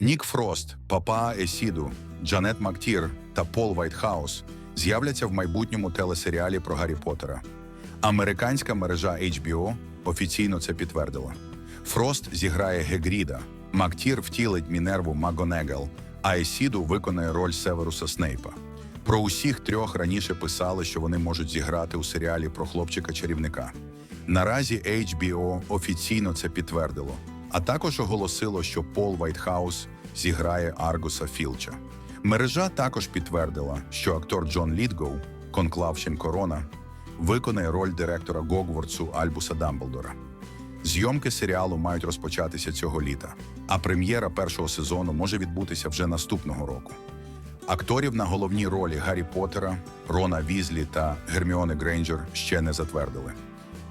Нік Фрост, Папа Есіду, Джанет Мактір та Пол Вайтхаус з'являться в майбутньому телесеріалі про Гаррі Поттера. Американська мережа HBO офіційно це підтвердила. Фрост зіграє Гегріда, Мактір втілить Мінерву Магонегал, а Есіду виконає роль Северуса Снейпа. Про усіх трьох раніше писали, що вони можуть зіграти у серіалі про хлопчика-чарівника. Наразі HBO офіційно це підтвердило, а також оголосило, що Пол Вайтхаус зіграє Аргуса Філча. Мережа також підтвердила, що актор Джон Літгоу, конклавщин Корона, виконає роль директора Гогвардсу Альбуса Дамблдора. Зйомки серіалу мають розпочатися цього літа, а прем'єра першого сезону може відбутися вже наступного року. Акторів на головні ролі Гаррі Поттера, Рона Візлі та Герміони Грейнджер ще не затвердили.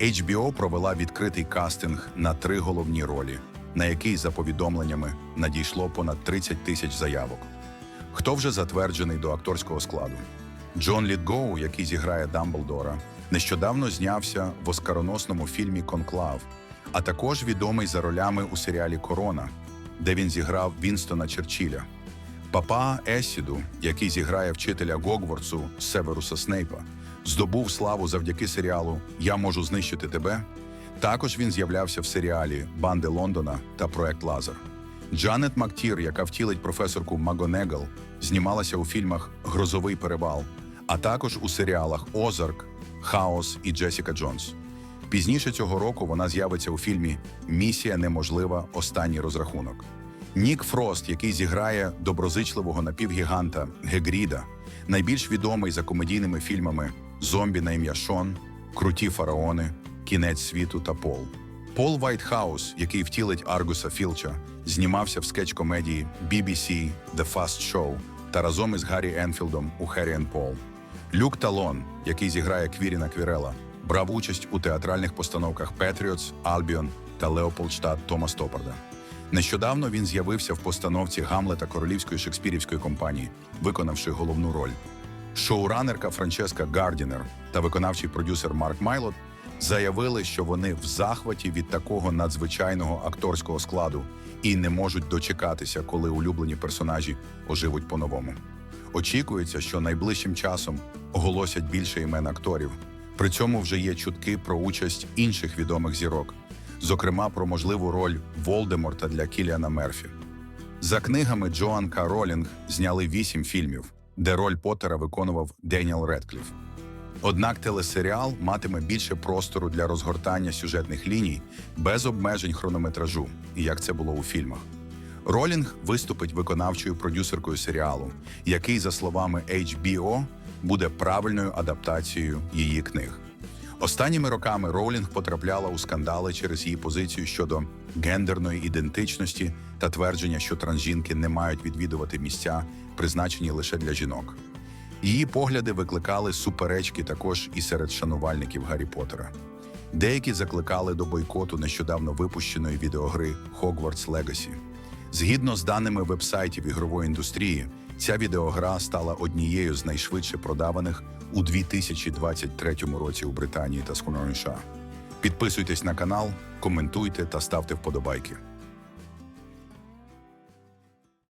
HBO провела відкритий кастинг на три головні ролі, на який, за повідомленнями, надійшло понад 30 тисяч заявок. Хто вже затверджений до акторського складу? Джон Літгоу, який зіграє Дамблдора, нещодавно знявся в оскароносному фільмі Конклав, а також відомий за ролями у серіалі Корона, де він зіграв Вінстона Черчилля. Папа Есіду, який зіграє вчителя Гогвардсу Северуса Снейпа, здобув славу завдяки серіалу Я можу знищити тебе. Також він з'являвся в серіалі Банди Лондона та Проект Лазер. Джанет Мактір, яка втілить професорку Магонегал, знімалася у фільмах Грозовий перевал, а також у серіалах Озарк, Хаос і Джесіка Джонс. Пізніше цього року вона з'явиться у фільмі Місія неможлива. Останній розрахунок. Нік Фрост, який зіграє доброзичливого напівгіганта Гегріда, найбільш відомий за комедійними фільмами Зомбі на ім'я Шон, Круті фараони, Кінець світу та Пол. Пол Вайтхаус, який втілить Аргуса Філча, знімався в скетч-комедії BBC The Fast Show та разом із Гаррі Енфілдом у Харрі and Пол. Люк Талон, який зіграє Квіріна Квірела, брав участь у театральних постановках Петріотс, Альбіон та Леополдштадт Тома Стопарда. Нещодавно він з'явився в постановці Гамлета Королівської шекспірівської компанії, виконавши головну роль. Шоуранерка Франческа Гардінер та виконавчий продюсер Марк Майлот заявили, що вони в захваті від такого надзвичайного акторського складу і не можуть дочекатися, коли улюблені персонажі оживуть по-новому. Очікується, що найближчим часом оголосять більше імен акторів. При цьому вже є чутки про участь інших відомих зірок, зокрема про можливу роль Волдеморта для Кіліана Мерфі. За книгами Джоан К. Ролінг зняли вісім фільмів, де роль Поттера виконував Деніел Редкліф. Однак телесеріал матиме більше простору для розгортання сюжетних ліній без обмежень хронометражу, як це було у фільмах. Ролінг виступить виконавчою продюсеркою серіалу, який, за словами HBO, буде правильною адаптацією її книг. Останніми роками Роулінг потрапляла у скандали через її позицію щодо гендерної ідентичності та твердження, що трансжінки не мають відвідувати місця, призначені лише для жінок. Її погляди викликали суперечки також і серед шанувальників Гаррі Поттера. Деякі закликали до бойкоту нещодавно випущеної відеогри Hogwarts Legacy. Згідно з даними вебсайтів ігрової індустрії, ця відеогра стала однією з найшвидше продаваних у 2023 році у Британії та США. Підписуйтесь на канал, коментуйте та ставте вподобайки.